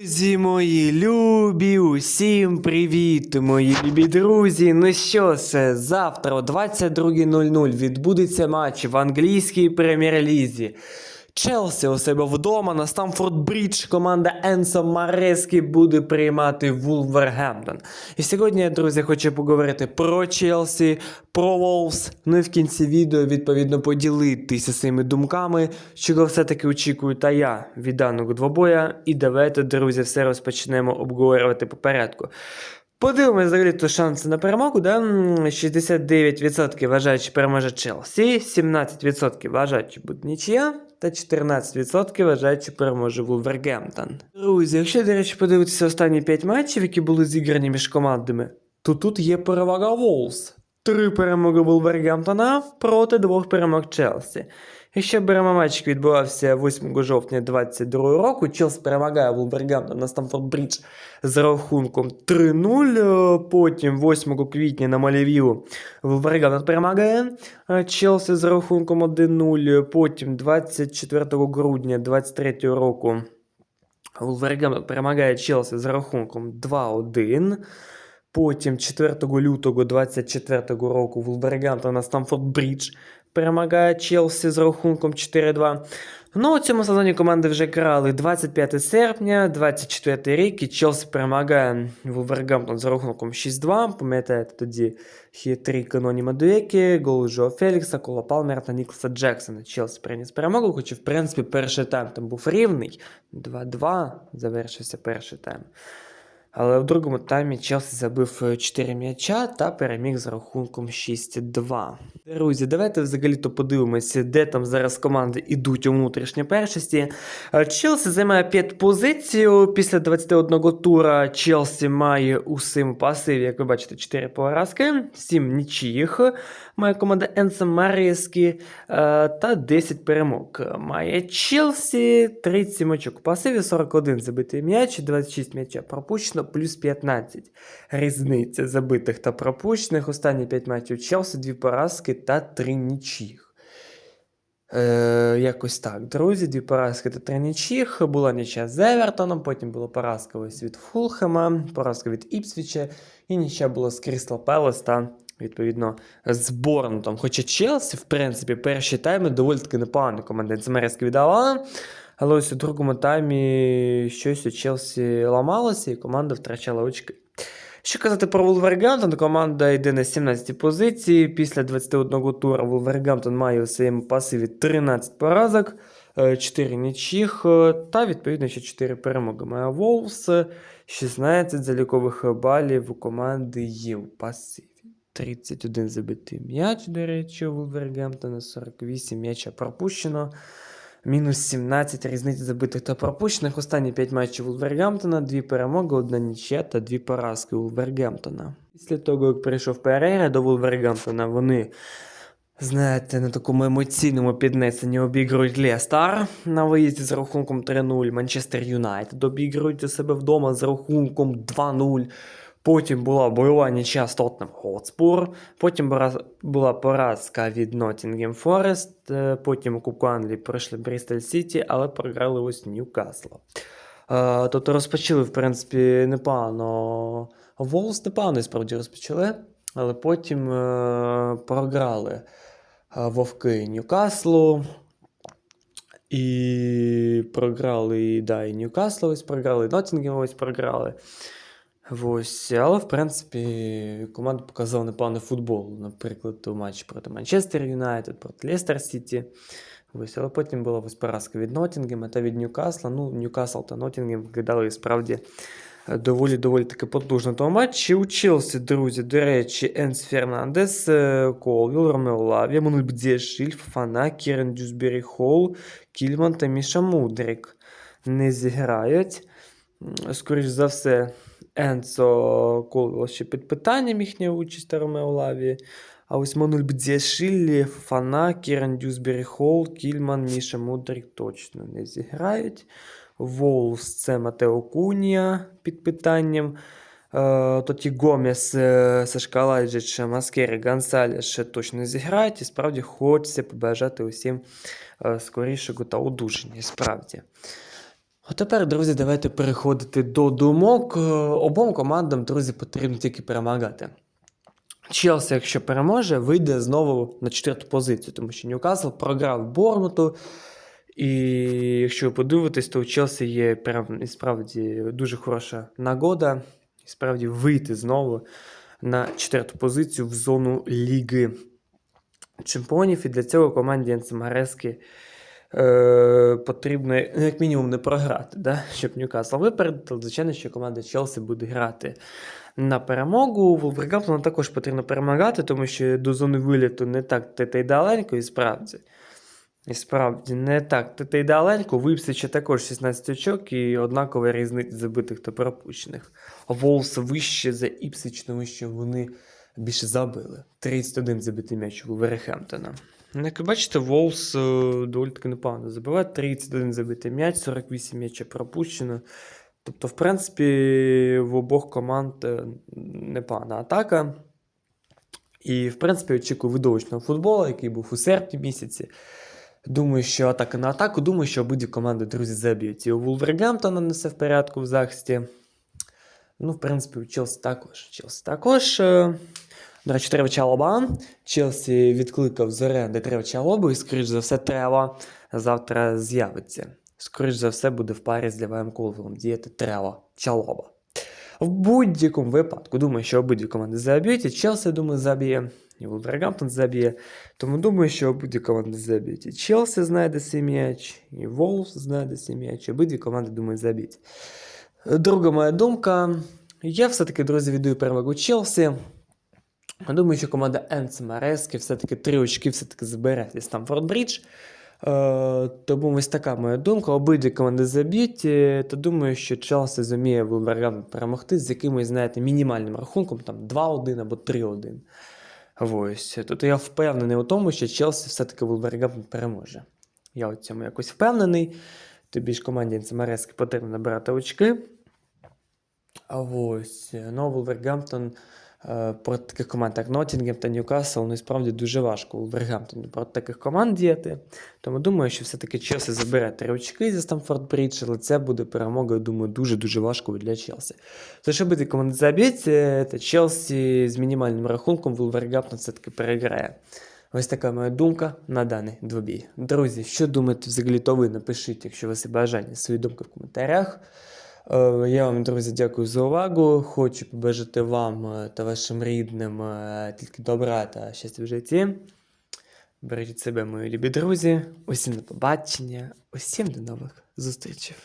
Друзі мої любі, усім привіт, мої любі друзі. Ну що це? завтра о 22.00 відбудеться матч в англійській прем'єр-лізі. Челсі у себе вдома на Стамфорд Брідж команда Енсо Марески буде приймати Вулвергемптон. І сьогодні, друзі, хочу поговорити про Челсі, про Волс. Ну і в кінці відео, відповідно, поділитися своїми думками, чого все-таки очікую та я від даного двобоя. І давайте, друзі, все розпочнемо обговорювати по порядку. Подивимось взагалі то шанси на перемогу. Да? 69% вважають, що переможе Челсі, 17% вважають, що буде нічия, та 14% вважають, що переможе Вулвергемптон. Друзі, якщо, до речі, подивитися останні 5 матчів, які були зіграні між командами, то тут є перевага Волс. Три перемоги Вулвергемптона проти двох перемог Челсі. Якщо беремо матч, який відбувався 8 жовтня 2022 року, Челсі перемагає Вулвергемптон на Стамфорд Брідж з рахунком 3-0. е, Потім 8 квітня на Малівію Вулвергемптон перемагає Челсі з рахунком 1-0. Потім 24 грудня 2023 року Вулвергемптон перемагає Челсі з рахунком 2-1. Потім 4 лютого 24 року Вулвергемптон на Стамфорд Брідж перемагає Челсі з рахунком 4-2. Ну, у цьому сезоні команди вже грали 25 серпня, 24 рік, і Челсі перемагає Вулвергемптон з рахунком 6-2. Пам'ятаєте тоді хитрі каноні Мадуеки, гол Джо Фелікса, Кола Палмера та Ніколаса Джексона. Челсі приніс перемогу, хоча, в принципі, перший тайм там був рівний. 2-2 завершився перший тайм. Але в другому таймі Челсі забив е, 4 м'яча та переміг з рахунком 6-2. Друзі, давайте взагалі-то подивимося, де там зараз команди йдуть у внутрішній першості. Е, Челсі займає 5 позицію. Після 21 тура Челсі має у своєму пасиві, як ви бачите, 4 поразки, 7 нічиїх. Має команда Енса Маріски та 10 перемог. Має Челсі 37 очок пасиві, 41 забитий м'яч, 26 м'яча пропущено, плюс 15. Різниця забитих та пропущених. Останні 5 матчів Челсі, 2 поразки та 3 нічиїх. Е, якось так, друзі, дві поразки та три нічих. Була нічия з Евертоном, потім була поразка ось від Фулхема, поразка від Іпсвіча, і нічия була з Крістал Пелес та, відповідно, з Борнутом. Хоча Челсі, в принципі, перші тайми доволі таки непогано команда Цемерська віддавала. Але ось у другому таймі щось у Челсі ламалося, і команда втрачала очки. Що казати про Вулвергемптон, команда йде на 17 позиції. Після 21 тура Вулвергемптон має у своєму пасиві 13 поразок, 4 нічих е, та відповідно ще 4 перемоги. Має Волс, 16 залікових балів у команди є у пасиві. 31 забитий м'яч, до речі, у Вулвергемптона, 48 м'яча пропущено. Мінус 17 різниці забитих та пропущених. Останні 5 матчів Вулвергемптона, 2 перемоги, 1 нічия та 2 поразки Вулвергемптона. Після того, як прийшов Перейра до Вулвергемптона, вони, знаєте, на такому емоційному піднесенні обігрують Лестар на виїзді з рахунком 3-0. Манчестер Юнайтед обігрують у себе вдома з рахунком 2-0. Потім була бойова нічия з Тоттенем Хотспур, потім була- поразка від Ноттінгем Форест, е, потім Кубку Англії пройшли Брістоль Сіті, але програли ось Ньюкасло. Е, Тобто розпочали, в принципі, непогано. Волс непогано справді розпочали, але потім е, програли Вовки Ньюкаслу. І програли да, і Ньюкасло ось програли, і Ноттінгем ось програли. Ось, але в принципі команда показала непоганий футбол. Наприклад, у матчі проти Манчестер Юнайтед, проти Лестер Сіті. Ось, але потім була ось поразка від Ноттінгема та від Ньюкасла. Ну, Ньюкасл та Ноттінгем виглядали справді е, доволі доволі таки потужно того матчі. У Челсі, друзі, до речі, Енс Фернандес, е, Колвіл, Ромео Лаві, Мануель Бдєшиль, Фафана, Кірен Дюсбері Холл, Кільман та Міша Мудрик не зіграють. Скоріш за все, Енцо Колвіл ще під питанням їхня участь Ромео Лаві. А ось Мануель Бдєшилі, Фана, Кірен Дюсбері Холл, Кільман, Міша Мудрик точно не зіграють. Волс це Матео Кунія під питанням. Е, Тоді Гомес, е, Сашка Лайджич, Маскері, Гонсалес ще точно зіграють. І справді хочеться побажати усім е, скорішого та одужання. Справді. А тепер, друзі, давайте переходити до думок. Е, Обом командам, друзі, потрібно тільки перемагати. Челсі, якщо переможе, вийде знову на четверту позицію, тому що Ньюкасл програв Бормуту. І якщо ви подивитесь, то у Челсі є прям справді дуже хороша нагода, і справді вийти знову на четверту позицію в зону Ліги Чемпіонів. І для цього команді Енцемарески е, потрібно, ну, як мінімум, не програти, да? щоб Ньюкасл випередив. Звичайно, що команда Челсі буде грати на перемогу. Вулвергамптону також потрібно перемагати, тому що до зони виліту не так та й далеко, і справді. І справді не так та й далеко. В Іпсичі також 16 очок і однакова різниця забитих та пропущених. Волс вище за Іпсич, тому що вони більше забили. 31 забитий м'яч у Верехемптона. Ну, Як ви бачите, Волс е, доволі таки непогано забиває. 31 забитий м'яч, 48 м'яча пропущено. Тобто, в принципі, в обох команд е, непогана атака. І, в принципі, очікую видовищного футболу, який був у серпні місяці. Думаю, що атака на атаку. Думаю, що обидві команди, друзі, заб'ють. І у Вулвергемптона не все в порядку в захисті. Ну, в принципі, у Челсі також. Челсі також. До речі, треба Чалоба. Челсі відкликав з оренди Трева Чалобу, і, скоріш за все, Трева завтра з'явиться. Скоріш за все, буде в парі з Ліваєм Колвелом діяти Трева Чалоба. В будь-якому випадку, думаю, що обидві команди заб'ють, Челсі, думаю, заб'є, і Вулвергамптон заб'є. Тому думаю, що обидві команди заб'ють. І Челсі знайде свій м'яч, і Волфс знайде свій м'яч, обидві команди, думаю, заб'ють. Друга моя думка. Я все-таки, друзі, віддаю перевагу Челсі. Думаю, що команда Енце Марески все-таки три очки все-таки забере зі Стамфорд Брідж. Е, тому ось така моя думка. Обидві команди заб'ють, е, то думаю, що Челсі зуміє Вулвергамптон перемогти з якимось, знаєте, мінімальним рахунком, там 2-1 або 3-1. Ось. Тобто я впевнений у тому, що Челсі все-таки Вулвергамптон переможе. Я у цьому якось впевнений. Тобі ж команді Енцемарески потрібно набирати очки. А ось, ну, Вулвергамптон проти таких команд, як Ноттінгем та Ньюкасл, ну і справді дуже важко Вулвергамптону проти таких команд діяти. Тому думаю, що все-таки Челсі забере три очки зі Стамфорд Брідж, але це буде перемогою, думаю, дуже-дуже важкою для Челсі. Тож обидві команди заб'ють, е, та Челсі з мінімальним рахунком Вулвергамптон все-таки переграє. Ось така моя думка на даний двобій. Друзі, що думаєте взагалі, то ви напишіть, якщо у вас є бажання, свої думки в коментарях. Е, Я вам, друзі, дякую за увагу. Хочу побажати вам е, та вашим рідним е, тільки добра та щастя в житті. Бережіть себе, мої любі друзі. Усім до побачення, усім до нових зустрічей.